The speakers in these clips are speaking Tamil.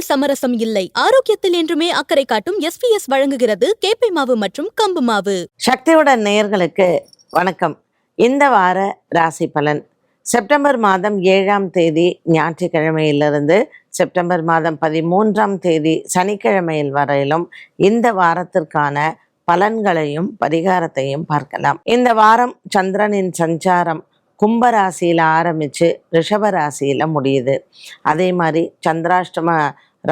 உணவில் சமரசம் இல்லை. ஆரோக்கியத்தில் என்றுமே அக்கறை காட்டும் எஸ் பி எஸ் வழங்குகிறது கேப்பை மாவு மற்றும் கம்பு மாவு. சக்தியுடன் நேயர்களுக்கு வணக்கம். இந்த வார ராசி பலன். செப்டம்பர் மாதம் ஏழாம் தேதி ஞாயிற்றுக்கிழமையிலிருந்து செப்டம்பர் மாதம் பதிமூன்றாம் தேதி சனிக்கிழமையில் வரையிலும் இந்த வாரத்திற்கான பலன்களையும் பரிகாரத்தையும் பார்க்கலாம். இந்த வாரம் சந்திரனின் சஞ்சாரம் கும்பராசியில் ஆரம்பித்து ரிஷபராசியில் முடியுது. அதே மாதிரி சந்திராஷ்டம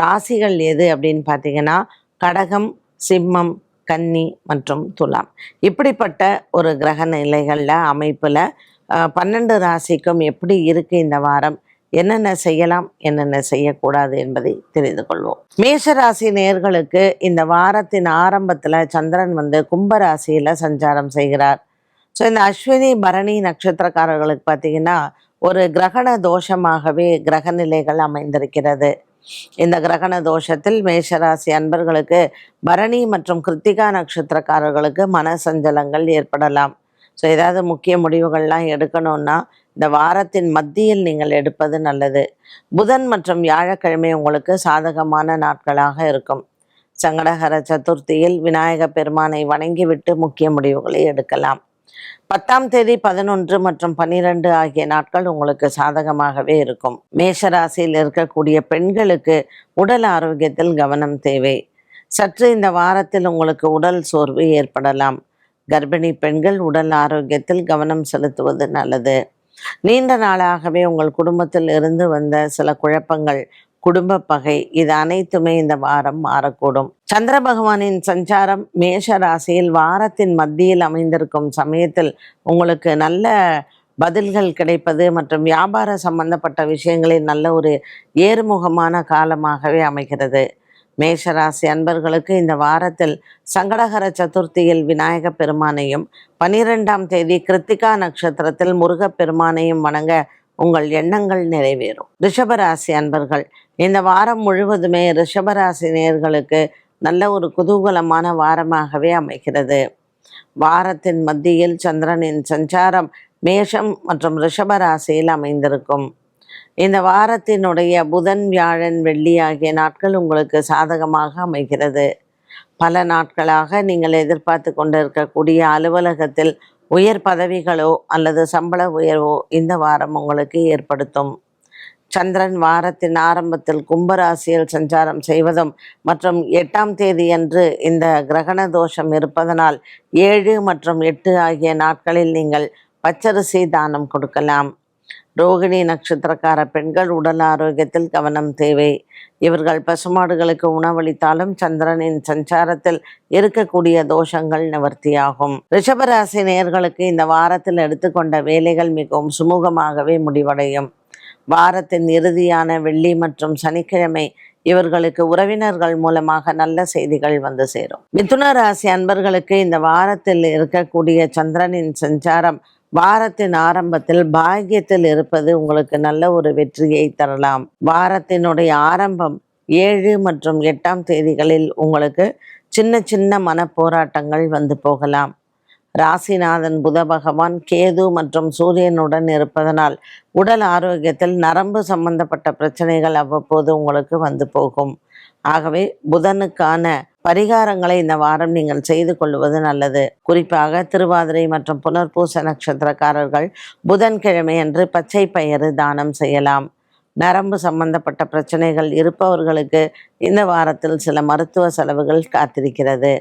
ராசிகள் எது அப்படின்னு பார்த்தீங்கன்னா கடகம் சிம்மம் கன்னி மற்றும் துலாம். இப்படிப்பட்ட ஒரு கிரக நிலைகளில் அமைப்பில் பன்னெண்டு ராசிக்கும் எப்படி இருக்குது இந்த வாரம்? என்னென்ன செய்யலாம்? என்னென்ன செய்யக்கூடாது என்பதை தெரிந்து கொள்வோம். மேஷராசி நேர்களுக்கு இந்த வாரத்தின் ஆரம்பத்தில் சந்திரன் வந்து கும்பராசியில் சஞ்சாரம் செய்கிறார். ஸோ இந்த அஸ்வினி பரணி நட்சத்திரக்காரர்களுக்கு பார்த்தீங்கன்னா ஒரு கிரகண தோஷமாகவே கிரக நிலைகள் அமைந்திருக்கிறது. இந்த கிரகண தோஷத்தில் மேஷராசி அன்பர்களுக்கு பரணி மற்றும் கிருத்திகா நட்சத்திரக்காரர்களுக்கு மன சஞ்சலங்கள் ஏற்படலாம். ஸோ ஏதாவது முக்கிய முடிவுகள்லாம் எடுக்கணும்னா இந்த வாரத்தின் மத்தியில் நீங்கள் எடுப்பது நல்லது. புதன் மற்றும் வியாழக்கிழமை உங்களுக்கு சாதகமான நாட்களாக இருக்கும். சங்கடகர சதுர்த்தியில் விநாயக பெருமானை வணங்கிவிட்டு முக்கிய முடிவுகளை எடுக்கலாம். பத்தாம் தேதி பதினொன்று மற்றும் பன்னிரண்டு ஆகிய நாட்கள் உங்களுக்கு சாதகமாகவே இருக்கும். மேஷராசியில் இருக்கக்கூடிய பெண்களுக்கு உடல் ஆரோக்கியத்தில் கவனம் தேவை. சற்று இந்த வாரத்தில் உங்களுக்கு உடல் சோர்வு ஏற்படலாம். கர்ப்பிணி பெண்கள் உடல் ஆரோக்கியத்தில் கவனம் செலுத்துவது நல்லது. நீண்ட நாளாகவே உங்கள் குடும்பத்தில் இருந்து வந்த சில குழப்பங்கள் குடும்ப பகை இது அனைத்துமே இந்த வாரம் மாறக்கூடும். சந்திர பகவானின் சஞ்சாரம் மேஷ ராசியில் வாரத்தின் மத்தியில் அமைந்திருக்கும் சமயத்தில் உங்களுக்கு நல்ல பதில்கள் கிடைப்பது மற்றும் வியாபார சம்பந்தப்பட்ட விஷயங்களில் நல்ல ஒரு ஏறுமுகமான காலமாகவே அமைகிறது. மேஷராசி அன்பர்களுக்கு இந்த வாரத்தில் சங்கடகர சதுர்த்தியில் விநாயக பெருமானையும் பனிரெண்டாம் தேதி கிருத்திகா நட்சத்திரத்தில் முருகப் பெருமானையும் வணங்க உங்கள் எண்ணங்கள் நிறைவேறும். ரிஷபராசி அன்பர்கள் இந்த வாரம் முழுவதுமே ரிஷபராசி நேர்களுக்கு நல்ல ஒரு குதூகலமான வாரமாகவே அமைகிறது. வாரத்தின் மத்தியில் சந்திரனின் சஞ்சாரம் மேஷம் மற்றும் ரிஷபராசியில் அமைந்திருக்கும். இந்த வாரத்தினுடைய புதன் வியாழன் வெள்ளி ஆகிய நாட்கள் உங்களுக்கு சாதகமாக அமைகிறது. பல நாட்களாக நீங்கள் எதிர்பார்த்து கொண்டிருக்கக்கூடிய அலுவலகத்தில் உயர் பதவிகளோ அல்லது சம்பள உயர்வோ இந்த வாரம் உங்களுக்கு ஏற்படுத்தும். சந்திரன் வாரத்தின் ஆரம்பத்தில் கும்பராசியில் சஞ்சாரம் செய்வதும் மற்றும் எட்டாம் தேதியன்று இந்த கிரகண தோஷம் இருப்பதனால் ஏழு மற்றும் எட்டு ஆகிய நாட்களில் நீங்கள் பச்சரிசி தானம் கொடுக்கலாம். ரோகிணி நட்சத்திரக்கார பெண்கள் உடல் ஆரோக்கியத்தில் கவனம் தேவை. இவர்கள் பசுமாடுகளுக்கு உணவளித்தாலும் சந்திரனின் சஞ்சாரத்தில் இருக்கக்கூடிய தோஷங்கள் நிவர்த்தியாகும். ரிஷபராசி நேர்களுக்கு இந்த வாரத்தில் எடுத்துக்கொண்ட வேலைகள் மிகவும் சுமூகமாகவே முடிவடையும். வாரத்தின் இறுதியான வெள்ளி மற்றும் சனிக்கிழமை இவர்களுக்கு உறவினர்கள் மூலமாக நல்ல செய்திகள் வந்து சேரும். மிதுன ராசி அன்பர்களுக்கு இந்த வாரத்தில் இருக்கக்கூடிய சந்திரனின் சஞ்சாரம் வாரத்தின் ஆரம்பத்தில் பாக்கியத்தில் இருப்பது உங்களுக்கு நல்ல ஒரு வெற்றியை தரலாம். வாரத்தினுடைய ஆரம்பம் ஏழு மற்றும் எட்டாம் தேதிகளில் உங்களுக்கு சின்ன சின்ன மன போராட்டங்கள் வந்து போகலாம். ராசிநாதன் புத பகவான் கேது மற்றும் சூரியனுடன் இருப்பதனால் உடல் ஆரோக்கியத்தில் நரம்பு சம்பந்தப்பட்ட பிரச்சனைகள் அவ்வப்போது உங்களுக்கு வந்து போகும். ஆகவே புதனுக்கான பரிகாரங்களை இந்த வாரம் நீங்கள் செய்து கொள்வது நல்லது. குறிப்பாக திருவாதிரை மற்றும் புனர்பூச நட்சத்திரக்காரர்கள் புதன்கிழமை அன்று பச்சை பயிறு தானம் செய்யலாம். நரம்பு சம்பந்தப்பட்ட பிரச்சனைகள் இருப்பவர்களுக்கு இந்த வாரத்தில் சில மருத்துவ செலவுகள் காத்திருக்கிறது.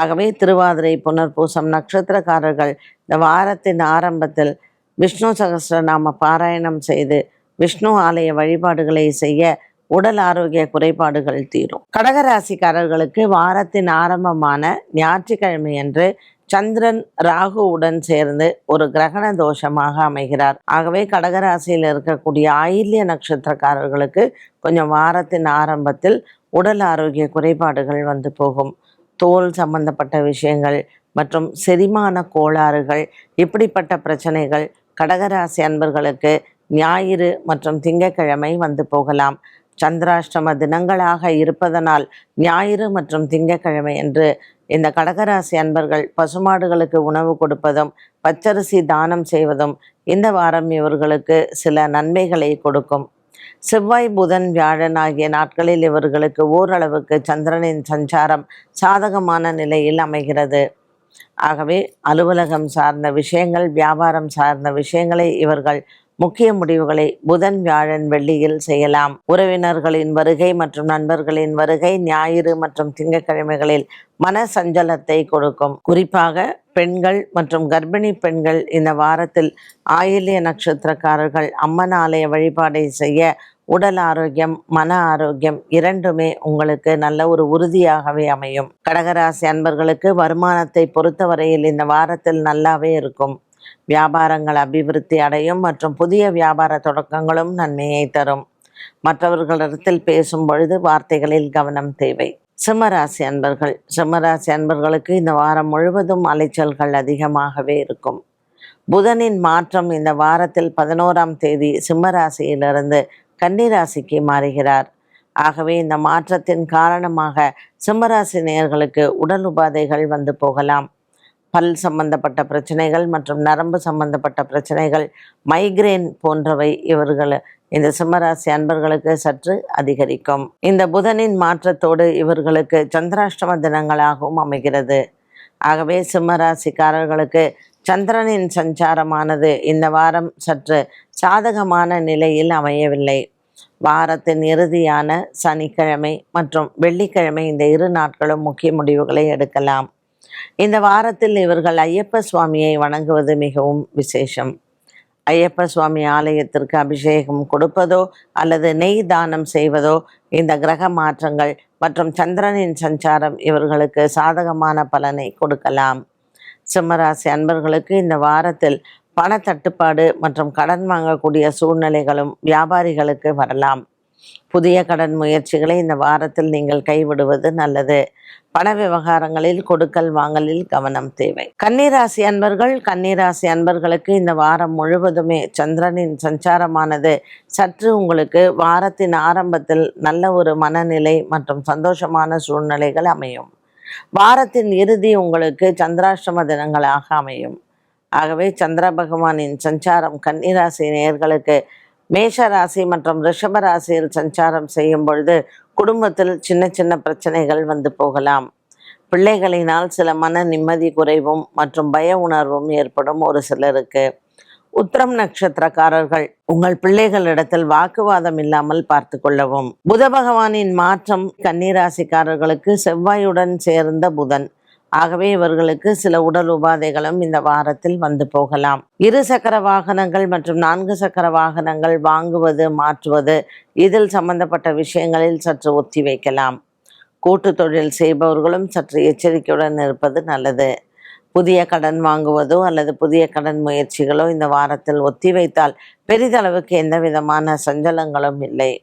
ஆகவே திருவாதிரை புனர்பூசம் நட்சத்திரக்காரர்கள் இந்த வாரத்தின் ஆரம்பத்தில் விஷ்ணு சகஸ்ரநாம பாராயணம் செய்து விஷ்ணு ஆலய வழிபாடுகளை செய்ய உடல் ஆரோக்கிய குறைபாடுகள் தீரும். கடகராசிக்காரர்களுக்கு வாரத்தின் ஆரம்பமான ஞாயிற்றுக்கிழமை அன்று சந்திரன் ராகுவுடன் சேர்ந்து ஒரு கிரகண தோஷமாக அமைகிறார். ஆகவே கடகராசியில் இருக்கக்கூடிய ஆயில்ய நட்சத்திரக்காரர்களுக்கு கொஞ்சம் வாரத்தின் ஆரம்பத்தில் உடல் ஆரோக்கிய குறைபாடுகள் வந்து போகும். தோல் சம்பந்தப்பட்ட விஷயங்கள் மற்றும் செரிமான கோளாறுகள் இப்படிப்பட்ட பிரச்சனைகள் கடகராசி அன்பர்களுக்கு ஞாயிறு மற்றும் திங்கக்கிழமை வந்து போகலாம். சந்திராஷ்டம தினங்களாக இருப்பதனால் ஞாயிறு மற்றும் திங்கக்கிழமை என்று இந்த கடகராசி அன்பர்கள் பசுமாடுகளுக்கு உணவு கொடுப்பதும் பச்சரிசி தானம் செய்வதும் இந்த வாரம் இவர்களுக்கு சில நன்மைகளை கொடுக்கும். செவ்வாய் புதன் வியாழன் ஆகிய நாட்களில் இவர்களுக்கு ஓரளவுக்கு சந்திரனின் சஞ்சாரம் சாதகமான நிலையில் அமைகிறது. ஆகவே அலுவலகம் சார்ந்த விஷயங்கள் வியாபாரம் சார்ந்த விஷயங்களை இவர்கள் முக்கிய முடிவுகளை புதன் வியாழன் வெள்ளியில் செய்யலாம். உறவினர்களின் வருகை மற்றும் நண்பர்களின் வருகை ஞாயிறு மற்றும் திங்கட்கிழமைகளில் மன சஞ்சலத்தை கொடுக்கும். குறிப்பாக பெண்கள் மற்றும் கர்ப்பிணி பெண்கள் இந்த வாரத்தில் ஆயிலிய நட்சத்திரக்காரர்கள் அம்மன் ஆலய வழிபாடை செய்ய உடல் ஆரோக்கியம் மன ஆரோக்கியம் இரண்டுமே உங்களுக்கு நல்ல ஒரு உறுதியாகவே அமையும். கடகராசி அன்பர்களுக்கு வருமானத்தை பொறுத்தவரையில் இந்த வாரத்தில் நல்லாவே இருக்கும். வியாபாரங்கள் அபிவிருத்தி அடையும் மற்றும் புதிய வியாபார தொடக்கங்களும் நன்மையை தரும். மற்றவர்களிடத்தில் பேசும் பொழுது வார்த்தைகளில் கவனம் தேவை. சிம்மராசி அன்பர்கள். சிம்மராசி அன்பர்களுக்கு இந்த வாரம் முழுவதும் அலைச்சல்கள் அதிகமாகவே இருக்கும். புதனின் மாற்றம் இந்த வாரத்தில் பதினோராம் தேதி சிம்மராசியிலிருந்து கன்னிராசிக்கு மாறுகிறார். ஆகவே இந்த மாற்றத்தின் காரணமாக சிம்மராசி நேயர்களுக்கு உடல் உபாதைகள் வந்து போகலாம். பல் சம்பந்தப்பட்ட பிரச்சனைகள் மற்றும் நரம்பு சம்பந்தப்பட்ட பிரச்சனைகள் மைக்ரேன் போன்றவை இவர்கள் இந்த சிம்மராசி அன்பர்களுக்கு சற்று அதிகரிக்கும். இந்த புதனின் மாற்றத்தோடு இவர்களுக்கு சந்திராஷ்டம தினங்களாகவும் அமைகிறது. ஆகவே சிம்மராசிக்காரர்களுக்கு சந்திரனின் சஞ்சாரமானது இந்த வாரம் சற்று சாதகமான நிலையில் அமையவில்லை. வாரத்தின் இறுதியான சனிக்கிழமை மற்றும் வெள்ளிக்கிழமை இந்த இரு நாட்களும் முக்கிய முடிவுகளை எடுக்கலாம். இந்த வாரத்தில் இவர்கள் ஐயப்ப சுவாமியை வணங்குவது மிகவும் விசேஷம். ஐயப்ப சுவாமி ஆலயத்திற்கு அபிஷேகம் கொடுப்பதோ அல்லது நெய் தானம் செய்வதோ இந்த கிரக மாற்றங்கள் மற்றும் சந்திரனின் சஞ்சாரம் இவர்களுக்கு சாதகமான பலனை கொடுக்கலாம். சிம்மராசி அன்பர்களுக்கு இந்த வாரத்தில் பணத்தட்டுப்பாடு மற்றும் கடன் வாங்கக்கூடிய சூழ்நிலைகளும் வியாபாரிகளுக்கு வரலாம். புதிய கடன் முயற்சிகளை இந்த வாரத்தில் நீங்கள் கைவிடுவது நல்லது. பண விவகாரங்களில் கொடுக்கல் வாங்கலில் கவனம் தேவை. கன்னிராசி அன்பர்கள் கன்னிராசி அன்பர்களுக்கு இந்த வாரம் முழுவதுமே சந்திரனின் சஞ்சாரமானது. சற்று உங்களுக்கு வாரத்தின் ஆரம்பத்தில் நல்ல ஒரு மனநிலை மற்றும் சந்தோஷமான சூழ்நிலைகள் அமையும். வாரத்தின் இறுதி உங்களுக்கு சந்திராஷ்டம தினங்களாக அமையும். ஆகவே சந்திர பகவானின் சஞ்சாரம் கன்னிராசி நேர்களுக்கு மேஷ ராசி மற்றும் ரிஷப ராசியில் சஞ்சாரம் செய்யும் பொழுது குடும்பத்தில் சின்ன சின்ன பிரச்சனைகள் வந்து போகலாம். பிள்ளைகளினால் சில மன நிம்மதி குறைவும் மற்றும் பய உணர்வும் ஏற்படும் ஒரு சிலருக்கு. உத்திரம் நட்சத்திரக்காரர்கள் உங்கள் பிள்ளைகளிடத்தில் வாக்குவாதம் இல்லாமல் பார்த்து கொள்ளவும். புத பகவானின் மாற்றம் கன்னிராசிக்காரர்களுக்கு செவ்வாயுடன் சேர்ந்த புதன். ஆகவே இவர்களுக்கு சில உடல் உபாதைகளும் இந்த வாரத்தில் வந்து போகலாம். இரு சக்கர வாகனங்கள் மற்றும் நான்கு சக்கர வாகனங்கள் வாங்குவது மாற்றுவது இதில் சம்பந்தப்பட்ட விஷயங்களில் சற்று ஒத்தி வைக்கலாம். கூட்டு தொழில் செய்பவர்களும் சற்று எச்சரிக்கையுடன் இருப்பது நல்லது. புதிய கடன் வாங்குவதோ அல்லது புதிய கடன் முயற்சிகளோ இந்த வாரத்தில் ஒத்தி வைத்தால் பெரிதளவுக்கு எந்த விதமான சஞ்சலங்களும் இல்லை.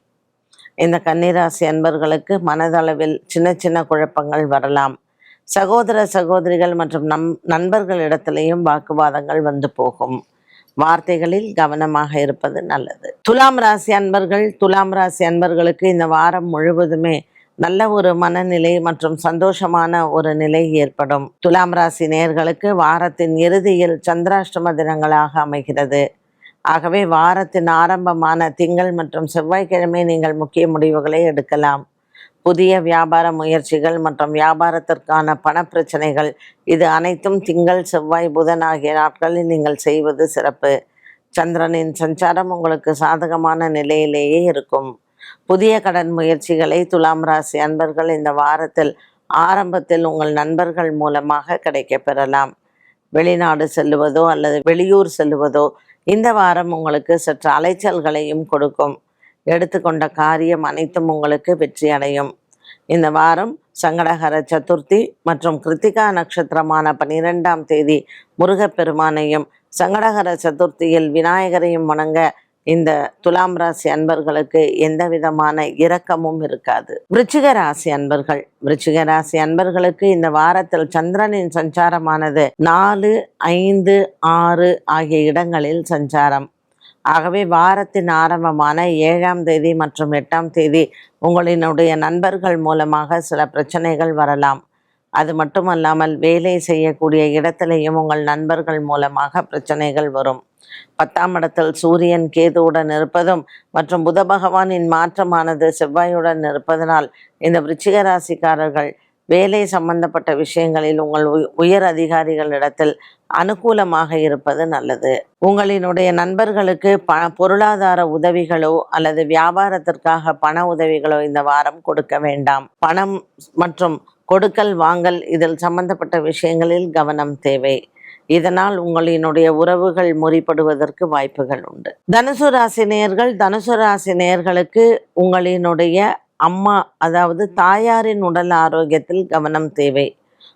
இந்த கன்னிராசி அன்பர்களுக்கு மனதளவில் சின்ன சின்ன குழப்பங்கள் வரலாம். சகோதர சகோதரிகள் மற்றும் நம் நண்பர்களிடத்திலையும் வாக்குவாதங்கள் வந்து போகும். வார்த்தைகளில் கவனமாக இருப்பது நல்லது. துலாம் ராசி அன்பர்கள் துலாம் ராசி அன்பர்களுக்கு இந்த வாரம் முழுவதுமே நல்ல ஒரு மனநிலை மற்றும் சந்தோஷமான ஒரு நிலை ஏற்படும். துலாம் ராசி நேயர்களுக்கு வாரத்தின் இறுதியில் சந்திராஷ்டம தினங்களாக அமைகிறது. ஆகவே வாரத்தின் ஆரம்பமான திங்கள் மற்றும் செவ்வாய்க்கிழமை நீங்கள் முக்கிய முடிவுகளை எடுக்கலாம். புதிய வியாபார முயற்சிகள் மற்றும் வியாபாரத்திற்கான பணப்பிரச்சனைகள் இது அனைத்தும் திங்கள் செவ்வாய் புதன் ஆகிய நாட்களில் நீங்கள் செய்வது சிறப்பு. சந்திரனின் சஞ்சாரம் உங்களுக்கு சாதகமான நிலையிலேயே இருக்கும். புதிய கடன் முயற்சிகளை துலாம் ராசி அன்பர்கள் இந்த வாரத்தில் ஆரம்பத்தில் உங்கள் நண்பர்கள் மூலமாக கிடைக்க பெறலாம். வெளிநாடு செல்லுவதோ அல்லது வெளியூர் செல்லுவதோ இந்த வாரம் உங்களுக்கு சற்று அலைச்சல்களையும் கொடுக்கும். எடுத்துக்கொண்ட காரியம் அனைத்தும் உங்களுக்கு வெற்றி அடையும் இந்த வாரம் சங்கடகர சதுர்த்தி மற்றும் கிருத்திகா நட்சத்திரமான பன்னிரெண்டாம் தேதி முருகப்பெருமானையும் சங்கடகர சதுர்த்தியில் விநாயகரையும் வணங்க இந்த துலாம் ராசி அன்பர்களுக்கு எந்த விதமான இரக்கமும் இருக்காது. விருச்சிக ராசி அன்பர்கள் விருச்சிக ராசி அன்பர்களுக்கு இந்த வாரத்தில் சந்திரனின் சஞ்சாரமானது நாலு ஐந்து ஆறு ஆகிய இடங்களில் சஞ்சாரம். ஆகவே வாரத்தின் ஆரம்பமான ஏழாம் தேதி மற்றும் எட்டாம் தேதி உங்களினுடைய நண்பர்கள் மூலமாக சில பிரச்சனைகள் வரலாம். அது மட்டுமல்லாமல் வேலை செய்யக்கூடிய இடத்திலேயும் உங்கள் நண்பர்கள் மூலமாக பிரச்சனைகள் வரும். பத்தாம் இடத்தில் சூரியன் கேதுவுடன் இருப்பதும் மற்றும் புத பகவானின் மாற்றமானது செவ்வாயுடன் இருப்பதனால் இந்த விருச்சிக ராசிக்காரர்கள் வேலை சம்பந்தப்பட்ட விஷயங்களில் உங்கள் உய- உயர் அதிகாரிகளிடத்தில் அனுகூலமாக இருப்பது நல்லது. உங்களினுடைய நண்பர்களுக்கு ப பொருளாதார உதவிகளோ அல்லது வியாபாரத்திற்காக பண உதவிகளோ இந்த வாரம் கொடுக்க வேண்டாம். பணம் மற்றும் கொடுக்கல் வாங்கல் இதில் சம்பந்தப்பட்ட விஷயங்களில் கவனம் தேவை. இதனால் உங்களினுடைய உறவுகள் முறிப்படுவதற்கு வாய்ப்புகள் உண்டு. தனுசு ராசி நேர்கள் தனுசு ராசி நேர்களுக்கு உங்களினுடைய அம்மா அதாவது தாயாரின் உடல் ஆரோக்கியத்தில் கவனம் தேவை.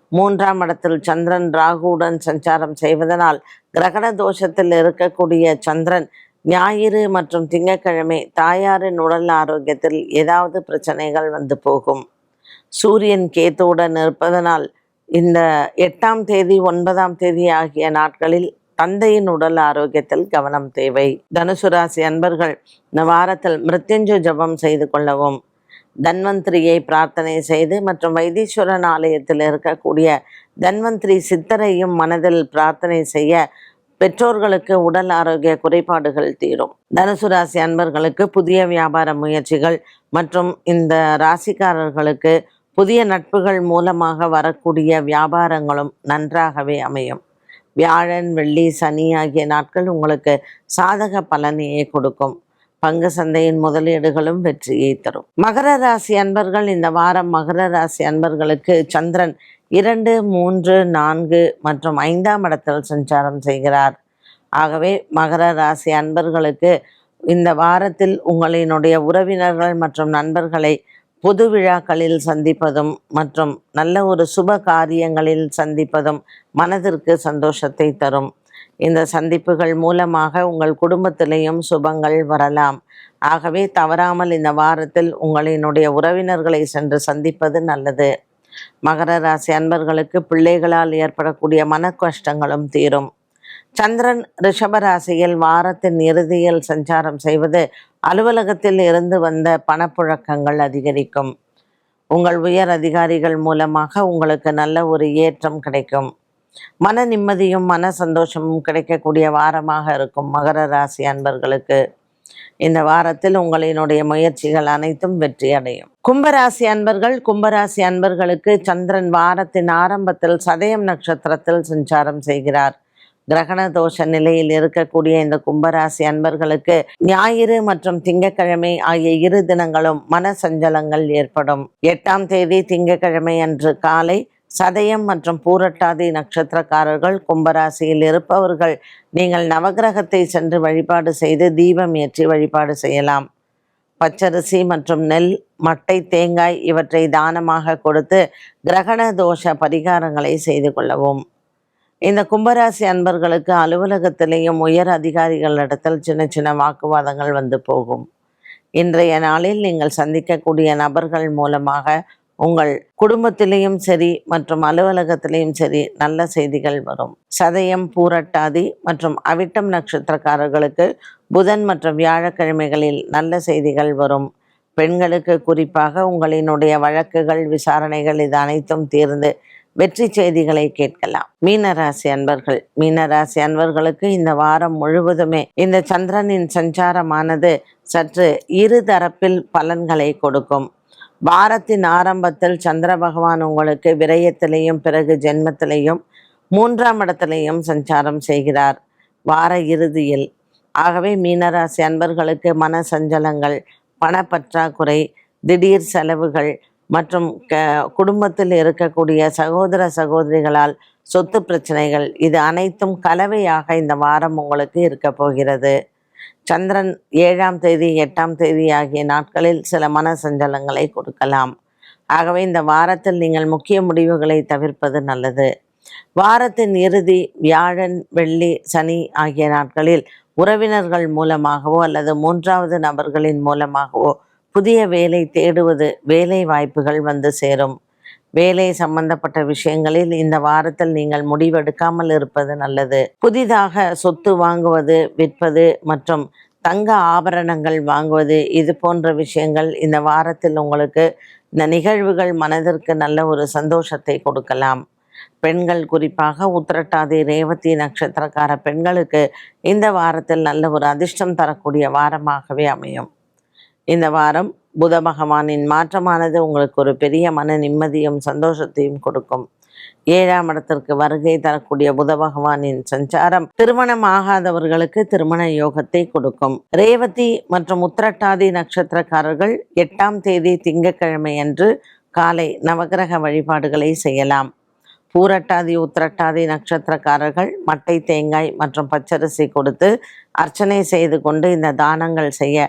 மூன்றாம் இடத்தில் சந்திரன் ராகுவுடன் சஞ்சாரம் செய்வதனால் கிரகண தோஷத்தில் இருக்கக்கூடிய சந்திரன் ஞாயிறு மற்றும் திங்கட்கிழமை தாயாரின் உடல் ஆரோக்கியத்தில் ஏதாவது பிரச்சனைகள் வந்து போகும். சூரியன் கேத்துவுடன் இருப்பதனால் இந்த எட்டாம் தேதி ஒன்பதாம் தேதி ஆகிய நாட்களில் தந்தையின் உடல் ஆரோக்கியத்தில் கவனம் தேவை. தனுசு ராசி அன்பர்கள் இந்த வாரத்தில் மிருத்யுஞ்சு ஜபம் செய்து கொள்ளவும். தன்வந்திரியை பிரார்த்தனை செய்து மற்றும் வைத்தீஸ்வரன் ஆலயத்தில் இருக்கக்கூடிய தன்வந்திரி சித்தரையும் மனதில் பிரார்த்தனை செய்ய பெற்றோர்களுக்கு உடல் ஆரோக்கிய குறைபாடுகள் தீரும். தனுசு ராசி அன்பர்களுக்கு புதிய வியாபார முயற்சிகள் மற்றும் இந்த ராசிக்காரர்களுக்கு புதிய நட்புகள் மூலமாக வரக்கூடிய வியாபாரங்களும் நன்றாகவே அமையும். வியாழன் வெள்ளி சனி ஆகிய நாட்கள் உங்களுக்கு சாதக பலனையே கொடுக்கும். பங்கு சந்தையின் முதலீடுகளும் வெற்றியை தரும். மகர ராசி அன்பர்கள் இந்த வாரம் மகர ராசி அன்பர்களுக்கு சந்திரன் இரண்டு மூன்று நான்கு மற்றும் ஐந்தாம் இடத்தில் சஞ்சாரம் செய்கிறார். ஆகவே மகர ராசி அன்பர்களுக்கு இந்த வாரத்தில் உங்களினுடைய உறவினர்கள் மற்றும் நண்பர்களை பொது விழாக்களில் சந்திப்பதும் மற்றும் நல்ல ஒரு சுப காரியங்களில் சந்திப்பதும் மனதிற்கு சந்தோஷத்தை தரும். இந்த சந்திப்புகள் மூலமாக உங்கள் குடும்பத்திலையும் சுபங்கள் வரலாம். ஆகவே தவறாமல் இந்த வாரத்தில் உங்களினுடைய உறவினர்களை சென்று சந்திப்பது நல்லது. மகர ராசி அன்பர்களுக்கு பிள்ளைகளால் ஏற்படக்கூடிய மன கஷ்டங்களும் தீரும். சந்திரன் ரிஷபராசியில் வாரத்தின் இறுதியில் சஞ்சாரம் செய்வது அலுவலகத்தில் இருந்து வந்த பணப்புழக்கங்கள் அதிகரிக்கும். உங்கள் உயர் அதிகாரிகள் மூலமாக உங்களுக்கு நல்ல ஒரு ஏற்றம் கிடைக்கும். மன நிம்மதியும் மன சந்தோஷமும் கிடைக்கக்கூடிய வாரமாக இருக்கும். மகர ராசி அன்பர்களுக்கு இந்த வாரத்தில் உங்களினுடைய முயற்சிகள் அனைத்தும் வெற்றி அடையும். கும்பராசி அன்பர்கள் கும்பராசி அன்பர்களுக்கு சந்திரன் வாரத்தின் ஆரம்பத்தில் சதயம் நட்சத்திரத்தில் சஞ்சாரம் செய்கிறார். கிரகண தோஷ நிலையில் இருக்கக்கூடிய இந்த கும்பராசி அன்பர்களுக்கு ஞாயிறு மற்றும் திங்கட்கிழமை ஆகிய இரு தினங்களும் மன சஞ்சலங்கள் ஏற்படும். எட்டாம் தேதி திங்கக்கிழமை அன்று காலை சதயம் மற்றும் பூரட்டாதி நட்சத்திரக்காரர்கள் கும்பராசியில் இருப்பவர்கள் நீங்கள் நவகிரகத்தை சென்று வழிபாடு செய்து தீபம் ஏற்றி வழிபாடு செய்யலாம். பச்சரிசி மற்றும் நெல் மட்டை தேங்காய் இவற்றை தானமாக கொடுத்து கிரகண தோஷ பரிகாரங்களை செய்து கொள்ளவும். இந்த கும்பராசி அன்பர்களுக்கு அலுவலகத்திலேயும் உயர் அதிகாரிகளிடத்தில் சின்ன சின்ன வாக்குவாதங்கள் வந்து போகும். இன்றைய நாளில் நீங்கள் சந்திக்கக்கூடிய நபர்கள் மூலமாக உங்கள் குடும்பத்திலையும் சரி மற்றும் அலுவலகத்திலையும் சரி நல்ல செய்திகள் வரும். சதயம் பூரட்டாதி மற்றும் அவிட்டம் நட்சத்திரக்காரர்களுக்கு புதன் மற்றும் வியாழக்கிழமைகளில் நல்ல செய்திகள் வரும். பெண்களுக்கு குறிப்பாக உங்களினுடைய வழக்குகள் விசாரணைகள் இது அனைத்தும் தீர்ந்து வெற்றி செய்திகளை கேட்கலாம். மீனராசி அன்பர்கள் மீனராசி அன்பர்களுக்கு இந்த வாரம் முழுவதுமே இந்த சந்திரனின் சஞ்சாரமானது சற்று இரு தரப்பில் பலன்களை கொடுக்கும். வாரத்தின் ஆரம்பத்தில் சந்திர பகவான் உங்களுக்கு விரயத்திலையும் பிறகு ஜென்மத்திலையும் மூன்றாம் இடத்திலையும் சஞ்சாரம் செய்கிறார். வார இறுதியில். ஆகவே மீனராசி அன்பர்களுக்கு மன சஞ்சலங்கள் பணப்பற்றாக்குறை திடீர் செலவுகள் மற்றும் க குடும்பத்தில் இருக்கக்கூடிய சகோதர சகோதரிகளால் சொத்து பிரச்சனைகள் இது அனைத்தும் கலவையாக இந்த வாரம் உங்களுக்கு இருக்க போகிறது. சந்திரன் ஏழாம் தேதி எட்டாம் தேதி ஆகிய நாட்களில் சில மன சஞ்சலங்களை கொடுக்கலாம். ஆகவே இந்த வாரத்தில் நீங்கள் முக்கிய முடிவுகளை தவிர்ப்பது நல்லது. வாரத்தின் இறுதி வியாழன் வெள்ளி சனி ஆகிய நாட்களில் உறவினர்கள் மூலமாகவோ அல்லது மூன்றாவது நபர்களின் மூலமாகவோ புதிய வேலை தேடுவது வேலை வாய்ப்புகள் வந்து சேரும். வேலை சம்பந்தப்பட்ட விஷயங்களில் இந்த வாரத்தில் நீங்கள் முடிவெடுக்காமல் இருப்பது நல்லது. புதிதாக சொத்து வாங்குவது விற்பது மற்றும் தங்க ஆபரணங்கள் வாங்குவது இது போன்ற விஷயங்கள் இந்த வாரத்தில் உங்களுக்கு இந்த நிகழ்வுகள் மனதிற்கு நல்ல ஒரு சந்தோஷத்தை கொடுக்கலாம். பெண்கள் குறிப்பாக உத்திரட்டாதி ரேவதி நட்சத்திரக்கார பெண்களுக்கு இந்த வாரத்தில் நல்ல ஒரு அதிர்ஷ்டம் தரக்கூடிய வாரமாகவே அமையும். இந்த வாரம் புத பகவானின் மாற்றமானது உங்களுக்கு ஒரு பெரிய மன நிம்மதியும் சந்தோஷத்தையும் கொடுக்கும். ஏழாம் இடத்திற்கு வருகை தரக்கூடிய புத பகவானின் சஞ்சாரம் திருமணம் ஆகாதவர்களுக்கு திருமண யோகத்தை கொடுக்கும். ரேவதி மற்றும் உத்திரட்டாதி நட்சத்திரக்காரர்கள் எட்டாம் தேதி திங்கக்கிழமை அன்று காலை நவகிரக வழிபாடுகளை செய்யலாம். பூரட்டாதி உத்திரட்டாதி நட்சத்திரக்காரர்கள் மட்டை தேங்காய் மற்றும் பச்சரிசி கொடுத்து அர்ச்சனை செய்து கொண்டு இந்த தானங்கள் செய்ய